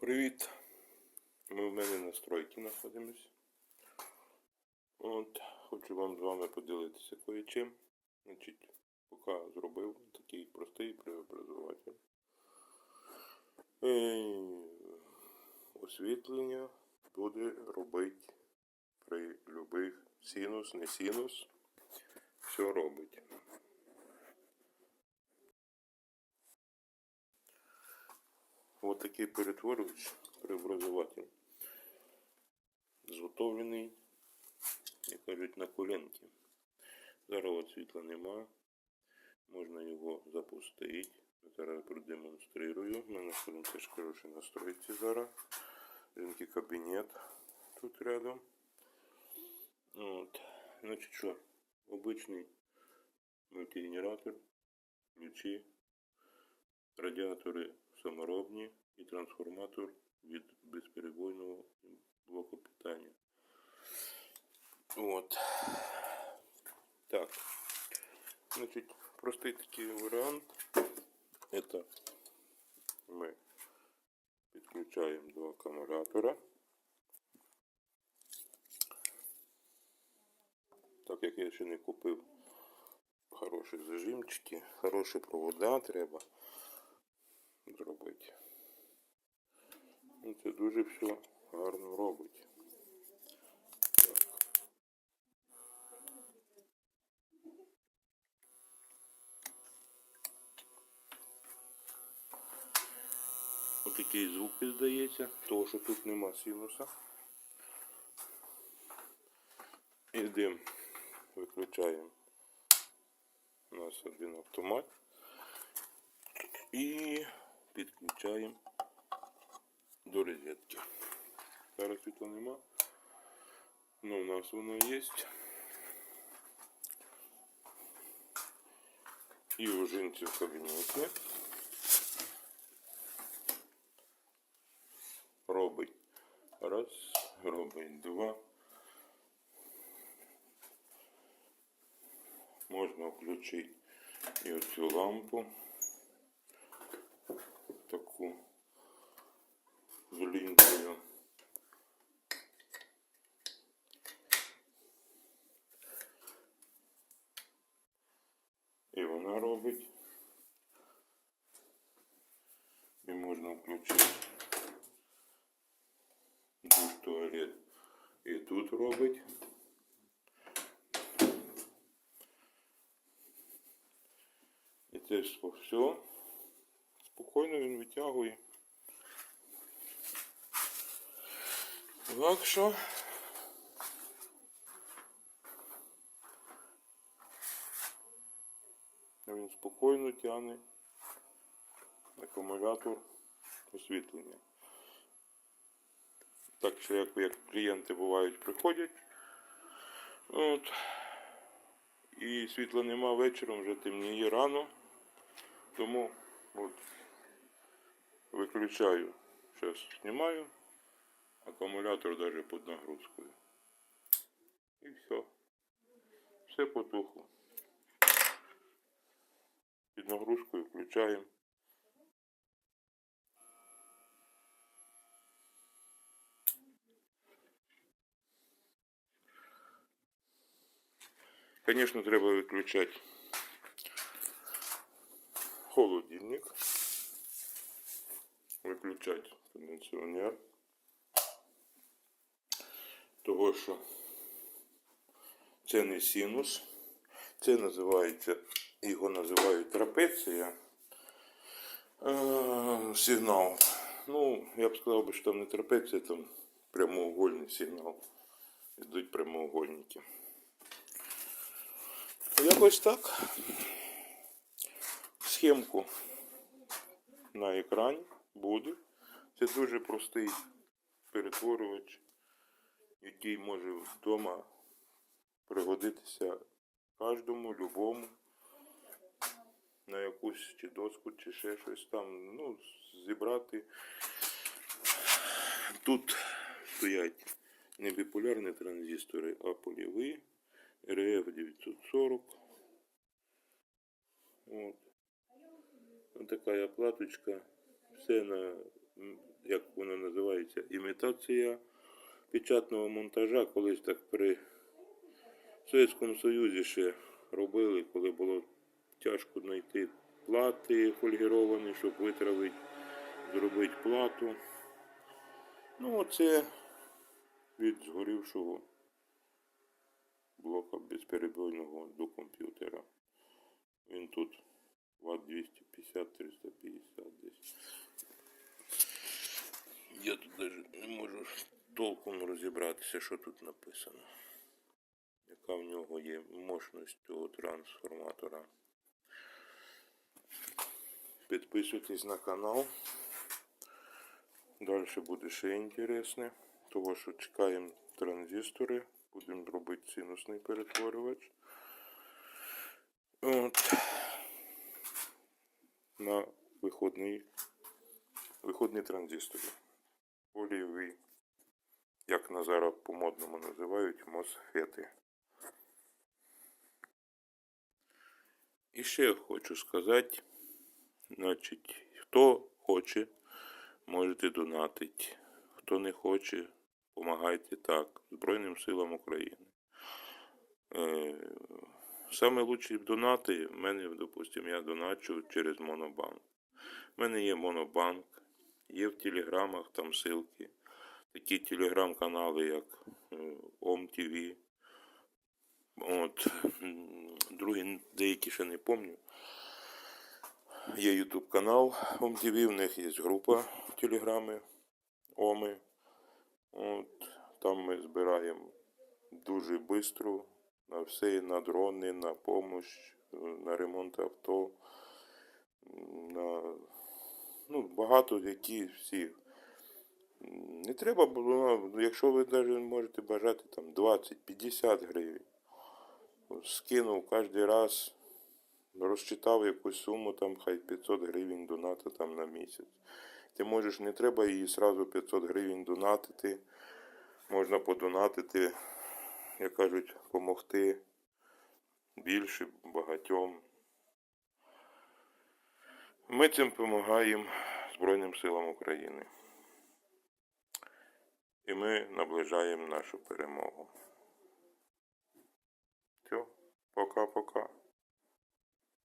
Привіт! Ми в мене на стройці знаходимось. От, хочу вам з вами поділитися кое-чим. Значить, поки зробив такий простий преобразователь. Е, Освітлення буде робити при любих синус, не синус. Все робить. Вот такий перетворювач, преобразователь. Зготовлений, як кажуть, на коленки. Зараз світла нема. Можна його запустити. Зараз продемонструю. У мене сьогодні теж хороші настройці зараз. Жінки кабінет тут рядом. От. Значить що? Обичний мультигенератор, ключі, радіатори саморобні і трансформатор від безперебойного блоку питання. От. Так. Значить, простий такий варіант. Это ми підключаємо до акумулятора. Так як я ще не купив хороші зажимчики, хороші провода треба зробити. Ну, Це дуже все гарно робить. Так. Отакий звук здається, того що тут нема синуса. Ідемо, виключаємо. У нас один автомат. І підключаємо до розетки. Зараз світла нема. Ну, у нас воно є. І у жінці в кабінеті. Робить. Раз, робить два. Можна включити і оцю лампу. Таку з лінкою. І вона робить. І можна включити душ туалет. І тут робить. І це все. Спокійно він витягує. Так що. Він спокійно тягне акумулятор освітлення. Так що як, як клієнти бувають приходять. От. І світла нема вечором, вже темніє рано. Тому от, виключаю. Зараз знімаю. Акумулятор даже під нагрузкою. І все. Все потухло. Під нагрузкою включаємо. Конечно, треба виключати Виключати кондиціонер. Того, що це не синус. Це називається, його називають трапеція. Е, сигнал. Ну, я б сказав, що там не трапеція, там прямоугольний сигнал. Йдуть прямоугольники. Якось так. Схемку на екрані буде. Це дуже простий перетворювач, який може вдома пригодитися кожному, любому. На якусь чи доску, чи ще щось там. Ну, зібрати. Тут стоять не біполярні транзистори, а польові. РФ 940. Вот. Вот такая платочка. Все на як воно називається, імітація печатного монтажа. Колись так при Совєтському Союзі ще робили, коли було тяжко знайти плати фольгіровані, щоб витравити, зробити плату. Ну, оце від згорівшого блока безперебойного до комп'ютера. Він тут Вт 250 350 десь. Я тут навіть не можу толком розібратися, що тут написано. Яка в нього є мощність цього трансформатора. Підписуйтесь на канал. Далі буде ще інтересне. Того, що чекаємо транзистори. Будемо робити синусний перетворювач. От. На виходний, виходний транзистор. Олієвий, як на зараз по-модному називають, мосфети. І ще хочу сказати, значить, хто хоче, можете донатити. Хто не хоче, допомагайте так Збройним силам України. Е, Саме лучші донати в мене, допустимо, я доначу через Монобанк. У мене є Монобанк, є в телеграмах там ссылки. Такі телеграм-канали, як е, ОМТВ. От, другі деякі ще не пам'ятаю. Є Ютуб канал ОМТВ, в них є група в Телеграмі ОМИ. От, там ми збираємо дуже швидко на все, на дрони, на допомогу, на ремонт авто, на ну, багато які всі. Не треба було, якщо ви навіть можете бажати там 20-50 гривень. Скинув кожен раз, розчитав якусь суму, там хай 500 гривень доната там на місяць. Ти можеш, не треба її сразу 500 гривень донатити. Можна подонатити, як кажуть, допомогти більше багатьом. Ми цим допомагаємо Збройним силам України. І ми наближаємо нашу перемогу. Все, пока-пока.